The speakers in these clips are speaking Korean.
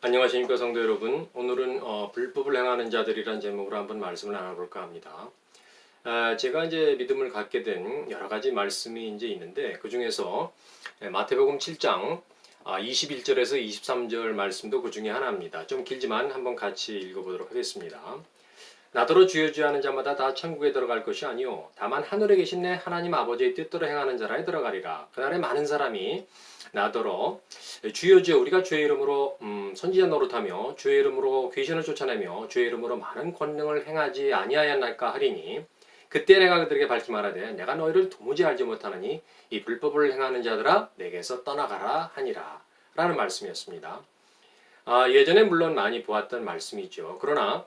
안녕하십니까 성도 여러분. 오늘은 어, 불법을 행하는 자들이란 제목으로 한번 말씀을 나눠볼까 합니다. 아, 제가 이제 믿음을 갖게 된 여러 가지 말씀이 이제 있는데 그 중에서 예, 마태복음 7장 아, 21절에서 23절 말씀도 그 중에 하나입니다. 좀 길지만 한번 같이 읽어보도록 하겠습니다. 나더러 주여 주여 하는 자마다 다 천국에 들어갈 것이 아니요 다만 하늘에 계신 내 하나님 아버지의 뜻대로 행하는 자라에 들어가리라. 그날에 많은 사람이 나더러 주여 주여 우리가 주의 이름으로 음, 선지자 노릇하며 주의 이름으로 귀신을 쫓아내며 주의 이름으로 많은 권능을 행하지 아니하였나이까 하리니 그때 내가 그들에게 밝히 말하되 내가 너희를 도무지 알지 못하느니 이 불법을 행하는 자들아 내게서 떠나가라 하니라 라는 말씀이었습니다. 아, 예전에 물론 많이 보았던 말씀이죠. 그러나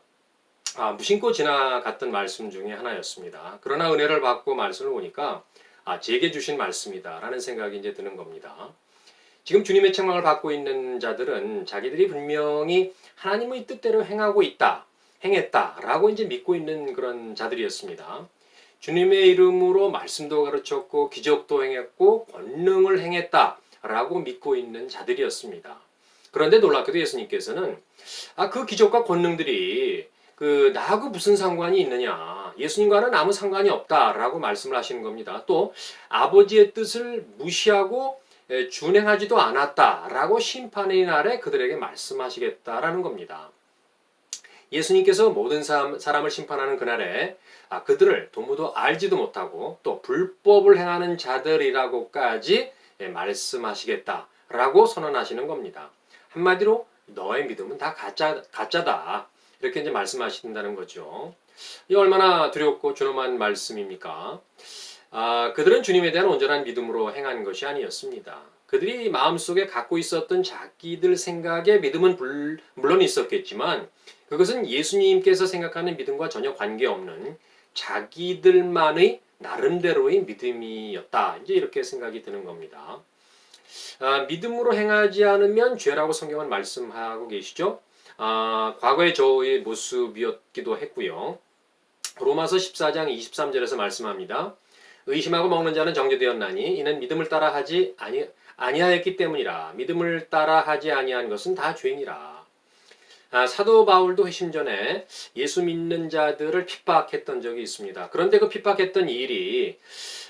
아, 무심코 지나갔던 말씀 중에 하나였습니다. 그러나 은혜를 받고 말씀을 보니까 아, 제게 주신 말씀이다라는 생각이 이제 드는 겁니다. 지금 주님의 책망을 받고 있는 자들은 자기들이 분명히 하나님의 뜻대로 행하고 있다, 행했다라고 이제 믿고 있는 그런 자들이었습니다. 주님의 이름으로 말씀도 가르쳤고 기적도 행했고 권능을 행했다라고 믿고 있는 자들이었습니다. 그런데 놀랍게도 예수님께서는 아, 그 기적과 권능들이 그 나하고 무슨 상관이 있느냐? 예수님과는 아무 상관이 없다라고 말씀을 하시는 겁니다. 또 아버지의 뜻을 무시하고 에, 준행하지도 않았다라고 심판의 날에 그들에게 말씀하시겠다라는 겁니다. 예수님께서 모든 사람, 사람을 심판하는 그날에 아, 그들을 도무도 알지도 못하고 또 불법을 행하는 자들이라고까지 예, 말씀하시겠다라고 선언하시는 겁니다. 한마디로 너의 믿음은 다 가짜, 가짜다. 이렇게 이제 말씀하신다는 거죠. 이 얼마나 두렵고 준엄한 말씀입니까? 아, 그들은 주님에 대한 온전한 믿음으로 행한 것이 아니었습니다. 그들이 마음속에 갖고 있었던 자기들 생각의 믿음은 불, 물론 있었겠지만 그것은 예수님께서 생각하는 믿음과 전혀 관계없는 자기들만의 나름대로의 믿음이었다. 이제 이렇게 생각이 드는 겁니다. 아, 믿음으로 행하지 않으면 죄라고 성경은 말씀하고 계시죠. 아, 과거의 저의 모습이었기도 했고요. 로마서 14장 23절에서 말씀합니다. 의심하고 먹는 자는 정죄되었나니 이는 믿음을 따라 하지 아니 아니하였기 때문이라 믿음을 따라 하지 아니한 것은 다 죄니라. 아, 사도 바울도 회심 전에 예수 믿는 자들을 핍박했던 적이 있습니다. 그런데 그 핍박했던 일이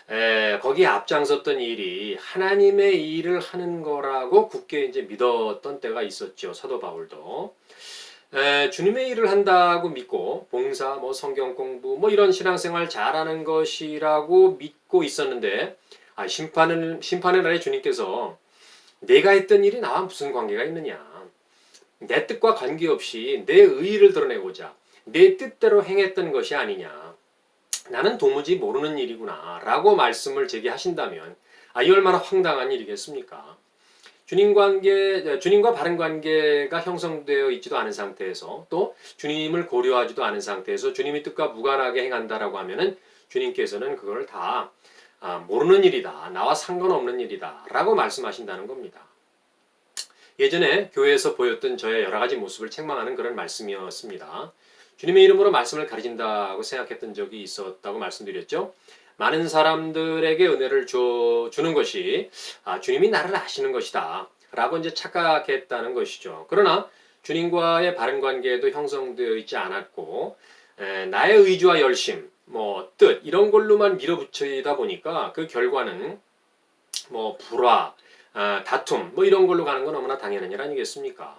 에, 거기에 앞장섰던 일이 하나님의 일을 하는 거라고 굳게 이제 믿었던 때가 있었죠. 사도 바울도. 에, 주님의 일을 한다고 믿고 봉사, 뭐 성경 공부, 뭐 이런 신앙생활 잘하는 것이라고 믿고 있었는데 아, 심판은 심판의 날에 주님께서 내가 했던 일이 나와 무슨 관계가 있느냐? 내 뜻과 관계없이 내 의의를 드러내고자 내 뜻대로 행했던 것이 아니냐. 나는 도무지 모르는 일이구나. 라고 말씀을 제게 하신다면, 아, 이 얼마나 황당한 일이겠습니까? 주님 관계, 주님과 바른 관계가 형성되어 있지도 않은 상태에서 또 주님을 고려하지도 않은 상태에서 주님의 뜻과 무관하게 행한다라고 하면은 주님께서는 그걸 다 아, 모르는 일이다. 나와 상관없는 일이다. 라고 말씀하신다는 겁니다. 예전에 교회에서 보였던 저의 여러 가지 모습을 책망하는 그런 말씀이었습니다. 주님의 이름으로 말씀을 가르친다고 생각했던 적이 있었다고 말씀드렸죠. 많은 사람들에게 은혜를 줘, 주는 것이 아, 주님이 나를 아시는 것이다. 라고 이제 착각했다는 것이죠. 그러나 주님과의 바른 관계도 형성되어 있지 않았고 에, 나의 의지와 열심, 뭐 뜻 이런 걸로만 밀어붙이다 보니까 그 결과는 뭐 불화, 아, 다툼 뭐 이런 걸로 가는 건 너무나 당연한 일 아니겠습니까?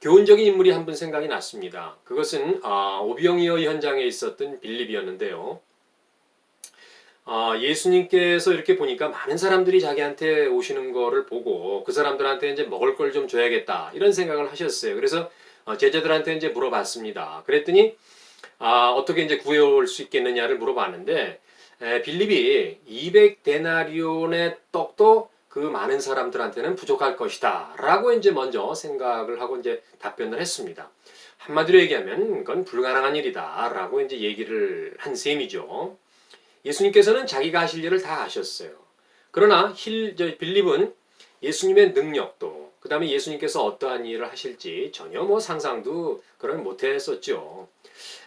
교훈적인 인물이 한 분 생각이 났습니다. 그것은 아, 오병이어 현장에 있었던 빌립이었는데요. 아, 예수님께서 이렇게 보니까 많은 사람들이 자기한테 오시는 거를 보고 그 사람들한테 이제 먹을 걸 좀 줘야겠다 이런 생각을 하셨어요. 그래서 어, 제자들한테 이제 물어봤습니다. 그랬더니 아, 어떻게 이제 구해올 수 있겠느냐를 물어봤는데 에, 빌립이 200데나리온의 떡도 그 많은 사람들한테는 부족할 것이다. 라고 이제 먼저 생각을 하고 이제 답변을 했습니다. 한마디로 얘기하면 그건 불가능한 일이다. 라고 이제 얘기를 한 셈이죠. 예수님께서는 자기가 하실 일을 다 아셨어요. 그러나 힐, 저, 빌립은 예수님의 능력도, 그 다음에 예수님께서 어떠한 일을 하실지 전혀 뭐 상상도 그런 못했었죠.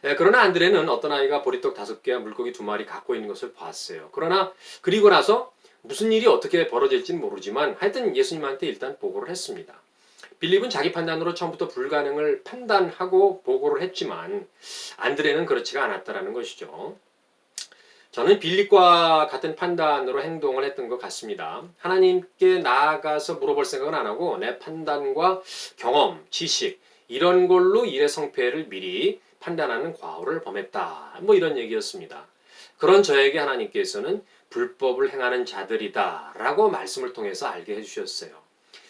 예, 그러나 안드레는 어떤 아이가 보리떡 다섯 개와 물고기 두 마리 갖고 있는 것을 봤어요. 그러나 그리고 나서 무슨 일이 어떻게 벌어질지는 모르지만 하여튼 예수님한테 일단 보고를 했습니다. 빌립은 자기 판단으로 처음부터 불가능을 판단하고 보고를 했지만 안드레는 그렇지가 않았다라는 것이죠. 저는 빌립과 같은 판단으로 행동을 했던 것 같습니다. 하나님께 나아가서 물어볼 생각은 안 하고 내 판단과 경험, 지식 이런 걸로 일의 성패를 미리 판단하는 과오를 범했다. 뭐 이런 얘기였습니다. 그런 저에게 하나님께서는 불법을 행하는 자들이다라고 말씀을 통해서 알게 해주셨어요.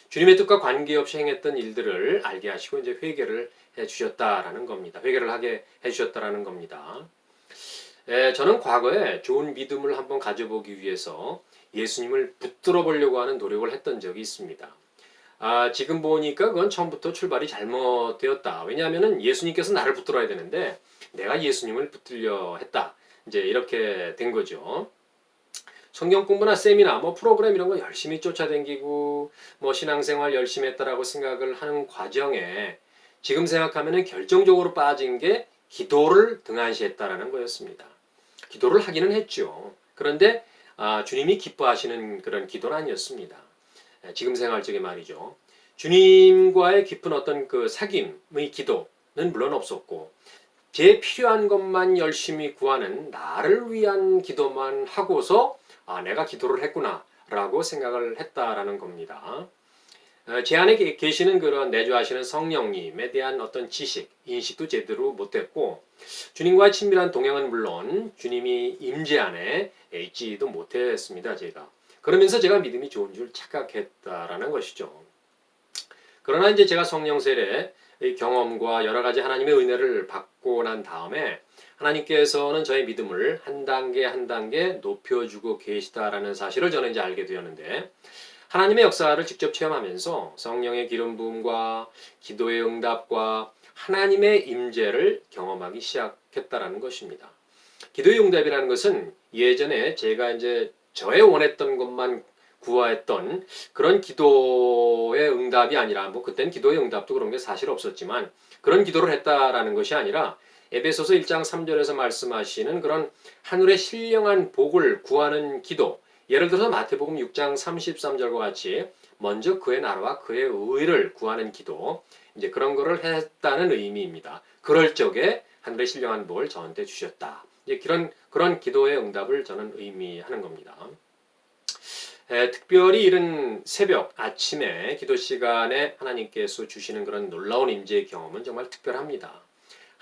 주님의 뜻과 관계없이 행했던 일들을 알게 하시고 이제 회개를 해주셨다라는 겁니다. 회개를 하게 해주셨다라는 겁니다. 에, 저는 과거에 좋은 믿음을 한번 가져보기 위해서 예수님을 붙들어 보려고 하는 노력을 했던 적이 있습니다. 아, 지금 보니까 그건 처음부터 출발이 잘못되었다. 왜냐하면 예수님께서 나를 붙들어야 되는데 내가 예수님을 붙들려 했다. 이제 이렇게 된 거죠. 성경 공부나 세미나 뭐 프로그램 이런 거 열심히 쫓아다니고 뭐 신앙생활 열심히 했다라고 생각을 하는 과정에 지금 생각하면 결정적으로 빠진 게 기도를 등한시했다라는 거였습니다. 기도를 하기는 했죠. 그런데 아, 주님이 기뻐하시는 그런 기도는 아니었습니다. 예, 지금 생활 적에 말이죠. 주님과의 깊은 어떤 그 사귐의 기도는 물론 없었고 제 필요한 것만 열심히 구하는 나를 위한 기도만 하고서 아, 내가 기도를 했구나라고 생각을 했다라는 겁니다. 어, 제 안에 계- 계시는 그런 내주하시는 성령님에 대한 어떤 지식, 인식도 제대로 못했고 주님과의 친밀한 동행은 물론 주님이 임재 안에 있지도 못했습니다. 제가 그러면서 제가 믿음이 좋은 줄 착각했다라는 것이죠. 그러나 이제 제가 성령 세례의 경험과 여러 가지 하나님의 은혜를 받고 난 다음에 하나님께서는 저의 믿음을 한 단계 한 단계 높여주고 계시다라는 사실을 저는 이제 알게 되었는데 하나님의 역사를 직접 체험하면서 성령의 기름 부음과 기도의 응답과 하나님의 임재를 경험하기 시작했다라는 것입니다. 기도의 응답이라는 것은 예전에 제가 이제 저의 원했던 것만 구하였던 그런 기도의 응답이 아니라 뭐 그땐 기도의 응답도 그런 게 사실 없었지만 그런 기도를 했다라는 것이 아니라 에베소서 1장 3절에서 말씀하시는 그런 하늘의 신령한 복을 구하는 기도 예를 들어서 마태복음 6장 33절과 같이 먼저 그의 나라와 그의 의를 구하는 기도 이제 그런 거를 했다는 의미입니다. 그럴 적에 하늘의 신령한 복을 저한테 주셨다. 이제 그런 그런 기도의 응답을 저는 의미하는 겁니다. 에, 특별히 이른 새벽 아침에 기도 시간에 하나님께서 주시는 그런 놀라운 임재의 경험은 정말 특별합니다.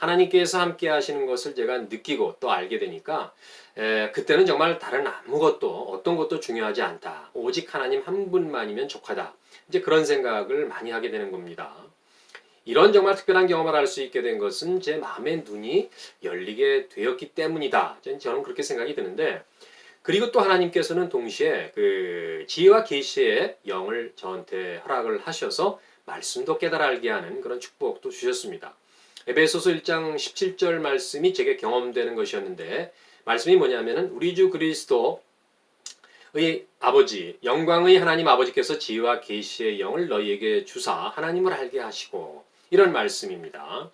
하나님께서 함께 하시는 것을 제가 느끼고 또 알게 되니까 에, 그때는 정말 다른 아무것도 어떤 것도 중요하지 않다. 오직 하나님 한 분만이면 족하다. 이제 그런 생각을 많이 하게 되는 겁니다. 이런 정말 특별한 경험을 할 수 있게 된 것은 제 마음의 눈이 열리게 되었기 때문이다. 저는 그렇게 생각이 드는데 그리고 또 하나님께서는 동시에 그 지혜와 계시의 영을 저한테 허락을 하셔서 말씀도 깨달아 알게 하는 그런 축복도 주셨습니다. 에베소서 1장 17절 말씀이 제게 경험되는 것이었는데 말씀이 뭐냐면은 우리 주 그리스도의 아버지 영광의 하나님 아버지께서 지혜와 계시의 영을 너희에게 주사 하나님을 알게 하시고 이런 말씀입니다.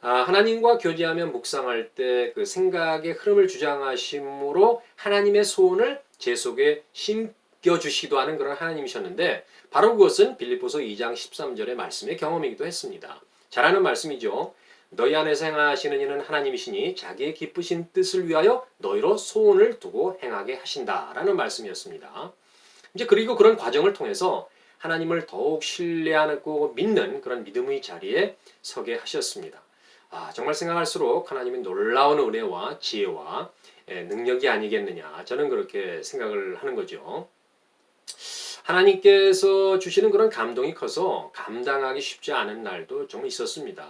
아, 하나님과 교제하며 묵상할 때 그 생각의 흐름을 주장하심으로 하나님의 소원을 제 속에 심겨 주시기도 하는 그런 하나님이셨는데 바로 그것은 빌립보서 2장 13절의 말씀의 경험이기도 했습니다. 잘하는 말씀이죠. 너희 안에서 행하시는 이는 하나님이시니 자기의 기쁘신 뜻을 위하여 너희로 소원을 두고 행하게 하신다라는 말씀이었습니다. 이제 그리고 그런 과정을 통해서 하나님을 더욱 신뢰하고 믿는 그런 믿음의 자리에 서게 하셨습니다. 아, 정말 생각할수록 하나님의 놀라운 은혜와 지혜와 예, 능력이 아니겠느냐. 저는 그렇게 생각을 하는 거죠. 하나님께서 주시는 그런 감동이 커서 감당하기 쉽지 않은 날도 좀 있었습니다.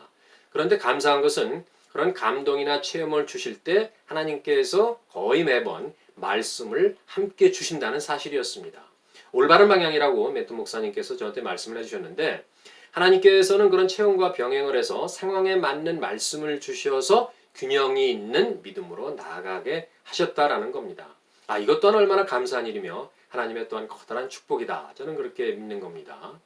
그런데 감사한 것은 그런 감동이나 체험을 주실 때 하나님께서 거의 매번 말씀을 함께 주신다는 사실이었습니다. 올바른 방향이라고 매트 목사님께서 저한테 말씀을 해주셨는데 하나님께서는 그런 체험과 병행을 해서 상황에 맞는 말씀을 주셔서 균형이 있는 믿음으로 나아가게 하셨다라는 겁니다. 아, 이것 또한 얼마나 감사한 일이며 하나님의 또한 커다란 축복이다. 저는 그렇게 믿는 겁니다.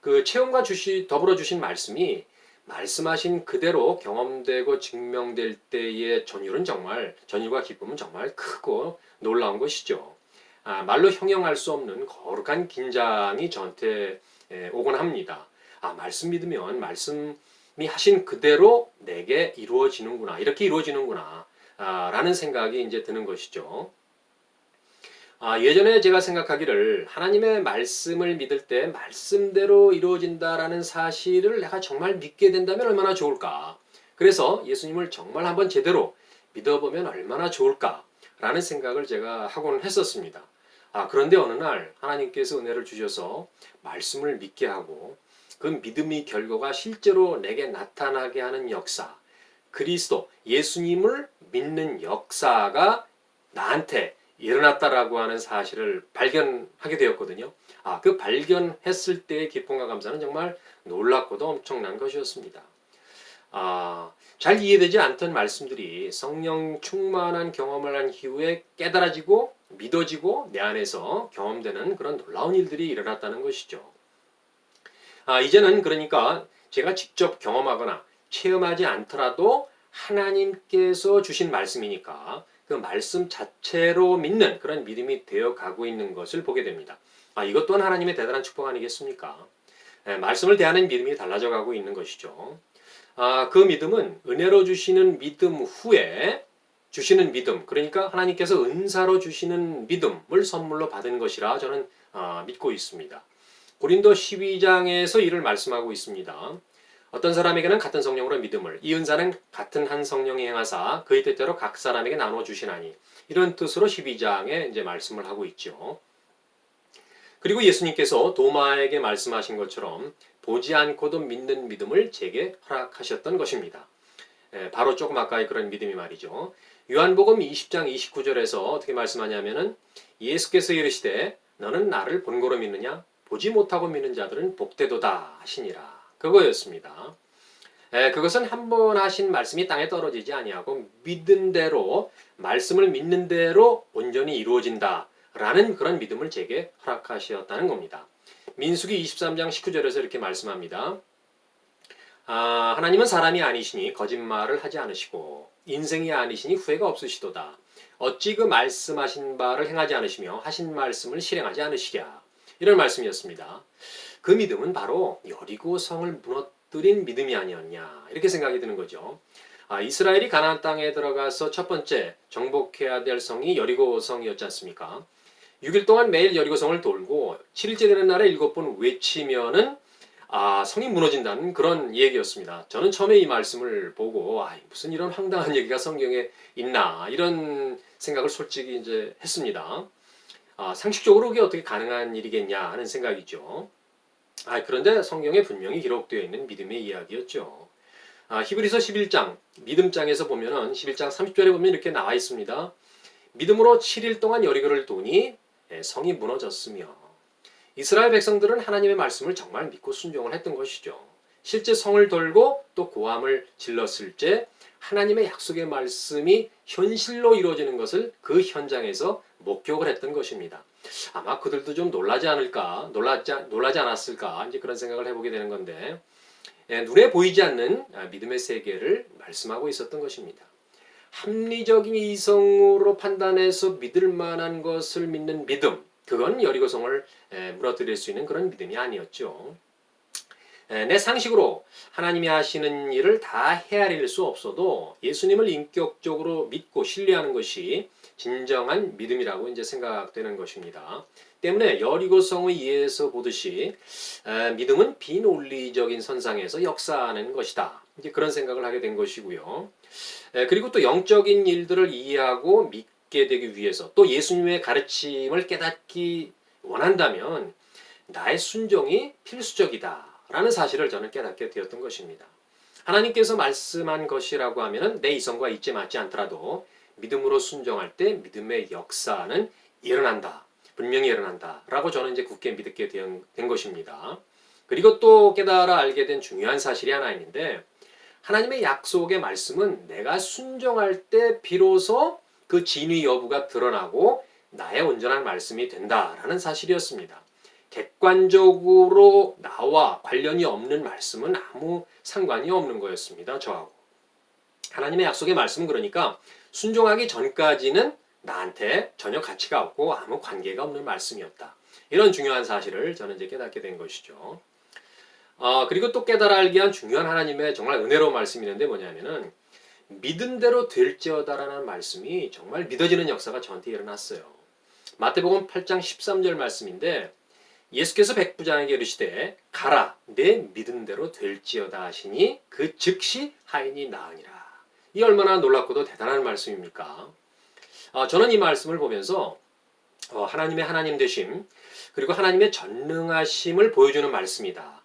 그 체험과 주시 더불어 주신 말씀이 말씀하신 그대로 경험되고 증명될 때의 전율은 정말 전율과 기쁨은 정말 크고 놀라운 것이죠. 아, 말로 형용할 수 없는 거룩한 긴장이 저한테 예, 오곤 합니다. 아, 말씀 믿으면 말씀이 하신 그대로 내게 이루어지는구나. 이렇게 이루어지는구나. 아, 라는 생각이 이제 드는 것이죠. 아, 예전에 제가 생각하기를 하나님의 말씀을 믿을 때 말씀대로 이루어진다라는 사실을 내가 정말 믿게 된다면 얼마나 좋을까. 그래서 예수님을 정말 한번 제대로 믿어보면 얼마나 좋을까라는 생각을 제가 하고는 했었습니다. 아, 그런데 어느 날 하나님께서 은혜를 주셔서 말씀을 믿게 하고 그 믿음의 결과가 실제로 내게 나타나게 하는 역사, 그리스도, 예수님을 믿는 역사가 나한테 일어났다라고 하는 사실을 발견하게 되었거든요. 아, 그 발견했을 때의 기쁨과 감사는 정말 놀랍고도 엄청난 것이었습니다. 아, 잘 이해되지 않던 말씀들이 성령 충만한 경험을 한 이후에 깨달아지고 믿어지고 내 안에서 경험되는 그런 놀라운 일들이 일어났다는 것이죠. 아, 이제는 그러니까 제가 직접 경험하거나 체험하지 않더라도 하나님께서 주신 말씀이니까 그 말씀 자체로 믿는 그런 믿음이 되어 가고 있는 것을 보게 됩니다. 아, 이것 또한 하나님의 대단한 축복 아니겠습니까? 예, 말씀을 대하는 믿음이 달라져 가고 있는 것이죠. 아, 그 믿음은 은혜로 주시는 믿음 후에 주시는 믿음, 그러니까 하나님께서 은사로 주시는 믿음을 선물로 받은 것이라 저는 아, 믿고 있습니다. 고린도 12장에서 이를 말씀하고 있습니다. 어떤 사람에게는 같은 성령으로 믿음을, 이 은사는 같은 한 성령이 행하사 그의 뜻대로 각 사람에게 나눠 주시나니 이런 뜻으로 12장에 이제 말씀을 하고 있죠. 그리고 예수님께서 도마에게 말씀하신 것처럼 보지 않고도 믿는 믿음을 제게 허락하셨던 것입니다. 예, 바로 조금 아까의 그런 믿음이 말이죠. 요한복음 20장 29절에서 어떻게 말씀하냐면은 예수께서 이르시되 너는 나를 본고로 믿느냐 보지 못하고 믿는 자들은 복되도다 하시니라. 그거였습니다. 에, 그것은 한 번 하신 말씀이 땅에 떨어지지 아니하고 믿은 대로 말씀을 믿는 대로 온전히 이루어진다라는 그런 믿음을 제게 허락하셨다는 겁니다. 민수기 23장 19절에서 이렇게 말씀합니다. 아, 하나님은 사람이 아니시니 거짓말을 하지 않으시고 인생이 아니시니 후회가 없으시도다. 어찌 그 말씀하신 바를 행하지 않으시며 하신 말씀을 실행하지 않으시랴. 이런 말씀이었습니다. 그 믿음은 바로 여리고 성을 무너뜨린 믿음이 아니었냐 이렇게 생각이 드는 거죠. 아, 이스라엘이 가나안 땅에 들어가서 첫 번째 정복해야 될 성이 여리고 성이었지 않습니까? 6일 동안 매일 여리고 성을 돌고 7일째 되는 날에 일곱 번 외치면은 아, 성이 무너진다는 그런 얘기였습니다. 저는 처음에 이 말씀을 보고 아, 무슨 이런 황당한 얘기가 성경에 있나 이런 생각을 솔직히 이제 했습니다. 아, 상식적으로 그게 어떻게 가능한 일이겠냐 하는 생각이죠. 아, 그런데 성경에 분명히 기록되어 있는 믿음의 이야기였죠. 아, 히브리서 11장 믿음장에서 보면은 11장 30절에 보면 이렇게 나와 있습니다. 믿음으로 7일 동안 여리고를 도니 예, 성이 무너졌으며 이스라엘 백성들은 하나님의 말씀을 정말 믿고 순종을 했던 것이죠. 실제 성을 돌고 또 고함을 질렀을 때 하나님의 약속의 말씀이 현실로 이루어지는 것을 그 현장에서 목격을 했던 것입니다. 아마 그들도 좀 놀라지 않을까, 놀라지, 놀라지 않았을까, 이제 그런 생각을 해보게 되는 건데, 예, 눈에 보이지 않는 아, 믿음의 세계를 말씀하고 있었던 것입니다. 합리적인 이성으로 판단해서 믿을 만한 것을 믿는 믿음, 그건 여리고성을 예, 무너뜨릴 수 있는 그런 믿음이 아니었죠. 예, 내 상식으로 하나님이 하시는 일을 다 헤아릴 수 없어도 예수님을 인격적으로 믿고 신뢰하는 것이 진정한 믿음이라고 이제 생각되는 것입니다. 때문에 여리고 성의 예에서 보듯이 에, 믿음은 비논리적인 선상에서 역사하는 것이다. 이제 그런 생각을 하게 된 것이고요. 에, 그리고 또 영적인 일들을 이해하고 믿게 되기 위해서 또 예수님의 가르침을 깨닫기 원한다면 나의 순종이 필수적이다 라는 사실을 저는 깨닫게 되었던 것입니다. 하나님께서 말씀한 것이라고 하면은 내 이성과 잊지 맞지 않더라도 믿음으로 순종할 때 믿음의 역사는 일어난다. 분명히 일어난다. 라고 저는 이제 굳게 믿게 된, 된 것입니다. 그리고 또 깨달아 알게 된 중요한 사실이 하나 있는데 하나님의 약속의 말씀은 내가 순종할 때 비로소 그 진위 여부가 드러나고 나의 온전한 말씀이 된다라는 사실이었습니다. 객관적으로 나와 관련이 없는 말씀은 아무 상관이 없는 거였습니다. 저하고. 하나님의 약속의 말씀은 그러니까 순종하기 전까지는 나한테 전혀 가치가 없고 아무 관계가 없는 말씀이었다. 이런 중요한 사실을 저는 이제 깨닫게 된 것이죠. 아, 그리고 또 깨달아 알기 위한 중요한 하나님의 정말 은혜로운 말씀이 있는데 뭐냐면은 믿음대로 될지어다라는 말씀이 정말 믿어지는 역사가 저한테 일어났어요. 마태복음 8장 13절 말씀인데 예수께서 백부장에게 이르시되 가라 내 믿음대로 될지어다 하시니 그 즉시 하인이 나으니라. 이 얼마나 놀랍고도 대단한 말씀입니까? 아, 저는 이 말씀을 보면서 어, 하나님의 하나님 되심 그리고 하나님의 전능하심을 보여주는 말씀이다.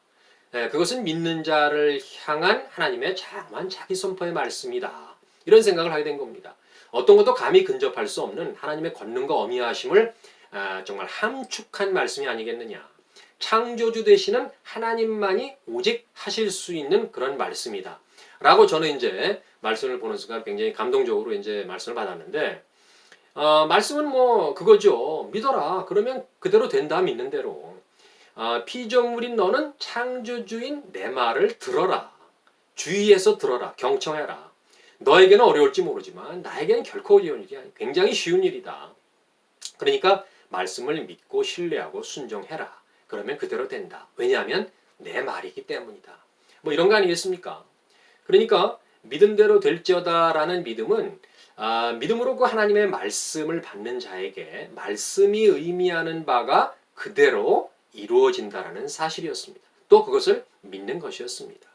예, 그것은 믿는 자를 향한 하나님의 자만 자기 선포의 말씀이다. 이런 생각을 하게 된 겁니다. 어떤 것도 감히 근접할 수 없는 하나님의 권능과 어미하심을 아, 정말 함축한 말씀이 아니겠느냐. 창조주 되시는 하나님만이 오직 하실 수 있는 그런 말씀이다. 라고 저는 이제 말씀을 보는 순간 굉장히 감동적으로 이제 말씀을 받았는데, 어, 말씀은 뭐 그거죠. 믿어라. 그러면 그대로 된다 믿는 대로. 아, 피조물인 너는 창조주인 내 말을 들어라. 주의해서 들어라. 경청해라. 너에게는 어려울지 모르지만 나에게는 결코 어려운 일이 아니 굉장히 쉬운 일이다. 그러니까 말씀을 믿고 신뢰하고 순종해라. 그러면 그대로 된다. 왜냐하면 내 말이기 때문이다. 뭐 이런 거 아니겠습니까? 그러니까 믿은 대로 될지어다라는 믿음은 아, 믿음으로 그 하나님의 말씀을 받는 자에게 말씀이 의미하는 바가 그대로 이루어진다라는 사실이었습니다. 또 그것을 믿는 것이었습니다.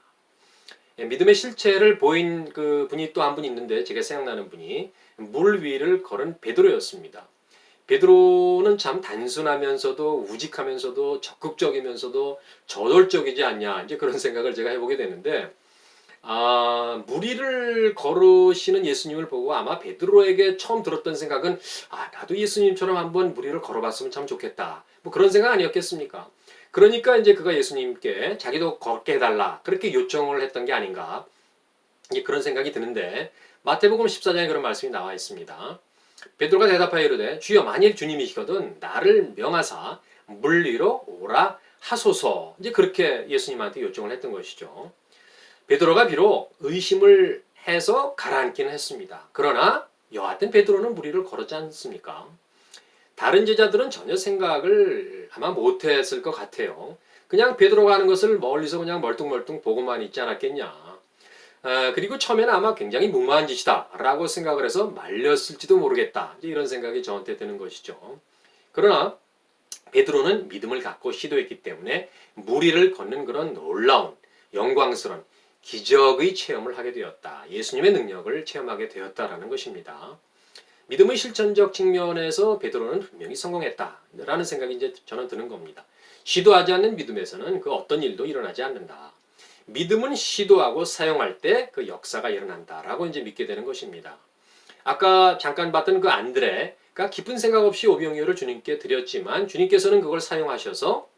예, 믿음의 실체를 보인 그 분이 또 한 분 있는데 제가 생각나는 분이 물 위를 걸은 베드로였습니다. 베드로는 참 단순하면서도 우직하면서도 적극적이면서도 저돌적이지 않냐 이제 그런 생각을 제가 해보게 되는데 아, 무리를 걸으시는 예수님을 보고 아마 베드로에게 처음 들었던 생각은 아, 나도 예수님처럼 한번 무리를 걸어봤으면 참 좋겠다. 뭐 그런 생각 아니었겠습니까? 그러니까 이제 그가 예수님께 자기도 걷게 해달라. 그렇게 요청을 했던 게 아닌가. 이제 그런 생각이 드는데 마태복음 14장에 그런 말씀이 나와 있습니다. 베드로가 대답하여 이르되 주여 만일 주님이시거든 나를 명하사 물 위로 오라 하소서. 이제 그렇게 예수님한테 요청을 했던 것이죠. 베드로가 비록 의심을 해서 가라앉기는 했습니다. 그러나 여하튼 베드로는 무리를 걸었지 않습니까? 다른 제자들은 전혀 생각을 아마 못했을 것 같아요. 그냥 베드로가 하는 것을 멀리서 그냥 멀뚱멀뚱 보고만 있지 않았겠냐. 아, 그리고 처음에는 아마 굉장히 무모한 짓이다 라고 생각을 해서 말렸을지도 모르겠다. 이런 생각이 저한테 드는 것이죠. 그러나 베드로는 믿음을 갖고 시도했기 때문에 무리를 걷는 그런 놀라운 영광스러운 기적의 체험을 하게 되었다. 예수님의 능력을 체험하게 되었다라는 것입니다. 믿음의 실천적 측면에서 베드로는 분명히 성공했다라는 생각이 이제 저는 드는 겁니다. 시도하지 않는 믿음에서는 그 어떤 일도 일어나지 않는다. 믿음은 시도하고 사용할 때 그 역사가 일어난다라고 이제 믿게 되는 것입니다. 아까 잠깐 봤던 그 안드레가 깊은 생각 없이 오병이어를 주님께 드렸지만 주님께서는 그걸 사용하셔서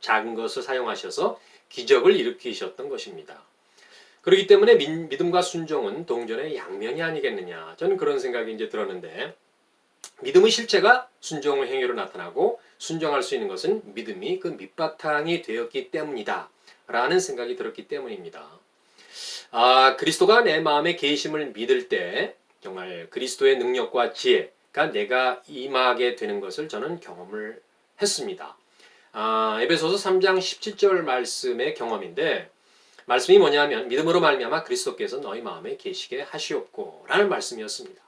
작은 것을 사용하셔서 기적을 일으키셨던 것입니다. 그렇기 때문에 믿음과 순종은 동전의 양면이 아니겠느냐. 저는 그런 생각이 이제 들었는데 믿음의 실체가 순종의 행위로 나타나고 순종할 수 있는 것은 믿음이 그 밑바탕이 되었기 때문이다. 라는 생각이 들었기 때문입니다. 아, 그리스도가 내 마음에 계심을 믿을 때 정말 그리스도의 능력과 지혜가 내가 임하게 되는 것을 저는 경험을 했습니다. 아, 에베소서 3장 17절 말씀의 경험인데 말씀이 뭐냐면 믿음으로 말미암아 그리스도께서 너희 마음에 계시게 하시옵고라는 말씀이었습니다.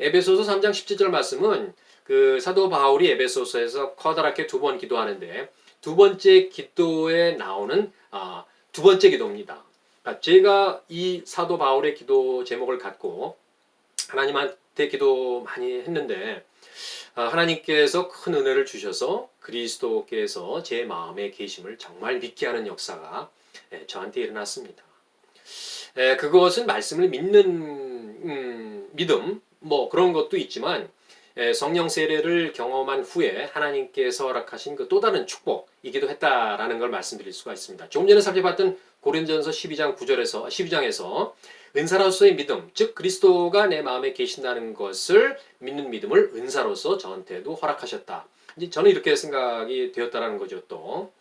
에베소서 3장 17절 말씀은 그 사도 바울이 에베소서에서 커다랗게 두 번 기도하는데 두 번째 기도에 나오는 아, 두 번째 기도입니다. 그러니까 제가 이 사도 바울의 기도 제목을 갖고 하나님한테 기도 많이 했는데 아, 하나님께서 큰 은혜를 주셔서 그리스도께서 제 마음에 계심을 정말 믿게 하는 역사가 예, 저한테 일어났습니다. 예, 그것은 말씀을 믿는 음, 믿음 뭐 그런 것도 있지만 예, 성령 세례를 경험한 후에 하나님께서 허락하신 그 또 다른 축복이기도 했다라는 걸 말씀드릴 수가 있습니다. 조금 전에 살펴봤던 고린전서 12장 9절에서 12장에서 은사로서의 믿음, 즉 그리스도가 내 마음에 계신다는 것을 믿는 믿음을 은사로서 저한테도 허락하셨다. 이제 저는 이렇게 생각이 되었다라는 거죠. 또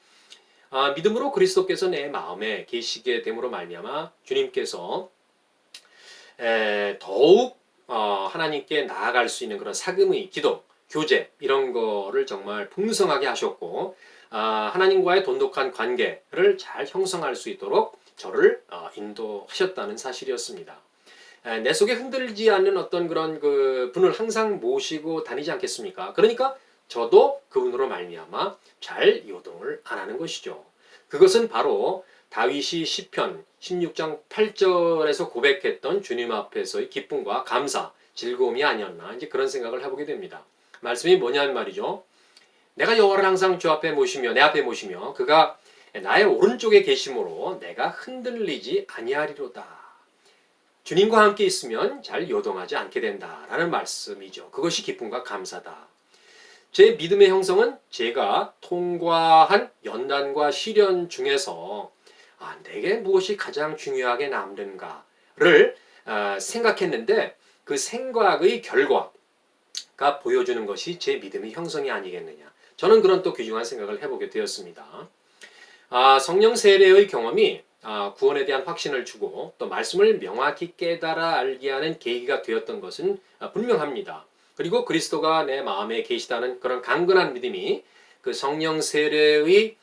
아, 믿음으로 그리스도께서 내 마음에 계시게 됨으로 말미암아 주님께서 에, 더욱 어, 하나님께 나아갈 수 있는 그런 사금의 기도, 교제 이런 거를 정말 풍성하게 하셨고 아, 하나님과의 돈독한 관계를 잘 형성할 수 있도록 저를 어, 인도하셨다는 사실이었습니다. 에, 내 속에 흔들리지 않는 어떤 그런 그 분을 항상 모시고 다니지 않겠습니까? 그러니까 저도 그분으로 말미암아 잘 요동을 안 하는 것이죠. 그것은 바로 다윗이 시편 16장 8절에서 고백했던 주님 앞에서의 기쁨과 감사, 즐거움이 아니었나 이제 그런 생각을 해보게 됩니다. 말씀이 뭐냐는 말이죠. 내가 여호와를 항상 주 앞에 모시며 내 앞에 모시며 그가 나의 오른쪽에 계심으로 내가 흔들리지 아니하리로다. 주님과 함께 있으면 잘 요동하지 않게 된다라는 말씀이죠. 그것이 기쁨과 감사다. 제 믿음의 형성은 제가 통과한 연단과 시련 중에서 아, 내게 무엇이 가장 중요하게 남는가를 아, 생각했는데 그 생각의 결과가 보여주는 것이 제 믿음의 형성이 아니겠느냐. 저는 그런 또 귀중한 생각을 해보게 되었습니다. 아, 성령 세례의 경험이 아, 구원에 대한 확신을 주고 또 말씀을 명확히 깨달아 알게 하는 계기가 되었던 것은 아, 분명합니다. 그리고 그리스도가 내 마음에 계시다는 그런 강건한 믿음이 그 성령 세례의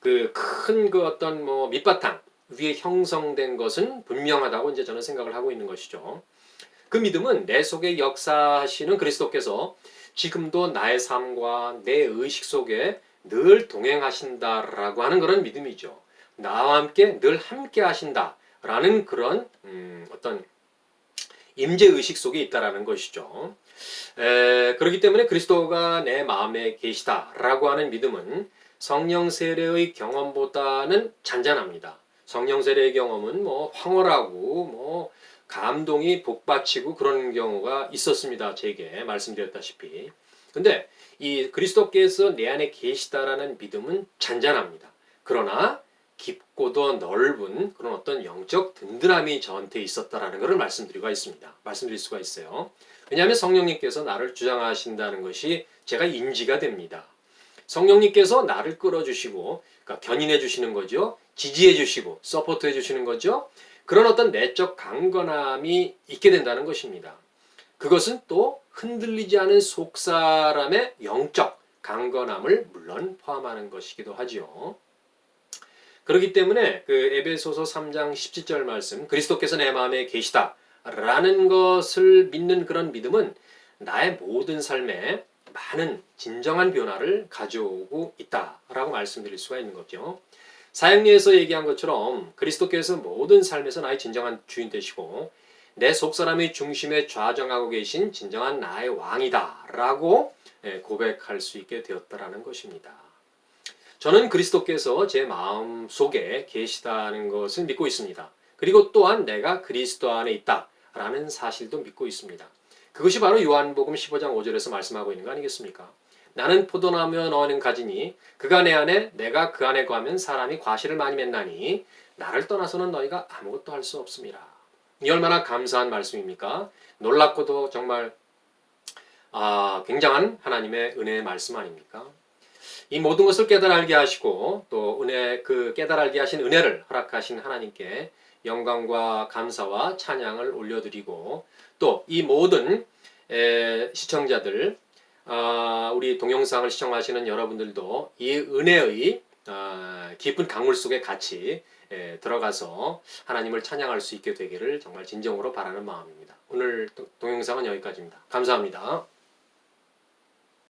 그큰그 어떤 뭐 밑바탕 위에 형성된 것은 분명하다고 이제 저는 생각을 하고 있는 것이죠. 그 믿음은 내 속에 역사하시는 그리스도께서 지금도 나의 삶과 내 의식 속에 늘 동행하신다라고 하는 그런 믿음이죠. 나와 함께 늘 함께 하신다라는 그런 음, 어떤 임재 의식 속에 있다라는 것이죠. 에, 그렇기 때문에 그리스도가 내 마음에 계시다라고 하는 믿음은 성령 세례의 경험보다는 잔잔합니다. 성령 세례의 경험은 뭐 황홀하고 뭐 감동이 복받치고 그런 경우가 있었습니다. 제게 말씀드렸다시피. 근데 이 그리스도께서 내 안에 계시다라는 믿음은 잔잔합니다. 그러나 깊고도 넓은 그런 어떤 영적 든든함이 저한테 있었다라는 것을 말씀드리고 있습니다. 말씀드릴 수가 있어요. 왜냐하면 성령님께서 나를 주장하신다는 것이 제가 인지가 됩니다. 성령님께서 나를 끌어주시고, 그러니까 견인해 주시는 거죠. 지지해 주시고, 서포트해 주시는 거죠. 그런 어떤 내적 강건함이 있게 된다는 것입니다. 그것은 또 흔들리지 않은 속사람의 영적 강건함을 물론 포함하는 것이기도 하지요. 그렇기 때문에 그 에베소서 3장 17절 말씀 그리스도께서 내 마음에 계시다라는 것을 믿는 그런 믿음은 나의 모든 삶에 많은 진정한 변화를 가져오고 있다라고 말씀드릴 수가 있는 거죠. 사형리에서 얘기한 것처럼 그리스도께서 모든 삶에서 나의 진정한 주인 되시고 내 속 사람의 중심에 좌정하고 계신 진정한 나의 왕이다라고 예, 고백할 수 있게 되었다라는 것입니다. 저는 그리스도께서 제 마음 속에 계시다는 것을 믿고 있습니다. 그리고 또한 내가 그리스도 안에 있다라는 사실도 믿고 있습니다. 그것이 바로 요한복음 15장 5절에서 말씀하고 있는 거 아니겠습니까? 나는 포도나무 너는 가지니 그가 내 안에 내가 그 안에 거하면 사람이 과실을 많이 맺나니 나를 떠나서는 너희가 아무것도 할 수 없습니다. 이 얼마나 감사한 말씀입니까? 놀랍고도 정말 아, 굉장한 하나님의 은혜의 말씀 아닙니까? 이 모든 것을 깨달아 알게 하시고 또 은혜 그 깨달아 알게 하신 은혜를 허락하신 하나님께 영광과 감사와 찬양을 올려드리고 또 이 모든 에, 시청자들 아, 우리 동영상을 시청하시는 여러분들도 이 은혜의 아, 깊은 강물 속에 같이 에, 들어가서 하나님을 찬양할 수 있게 되기를 정말 진정으로 바라는 마음입니다. 오늘 동- 동영상은 여기까지입니다. 감사합니다.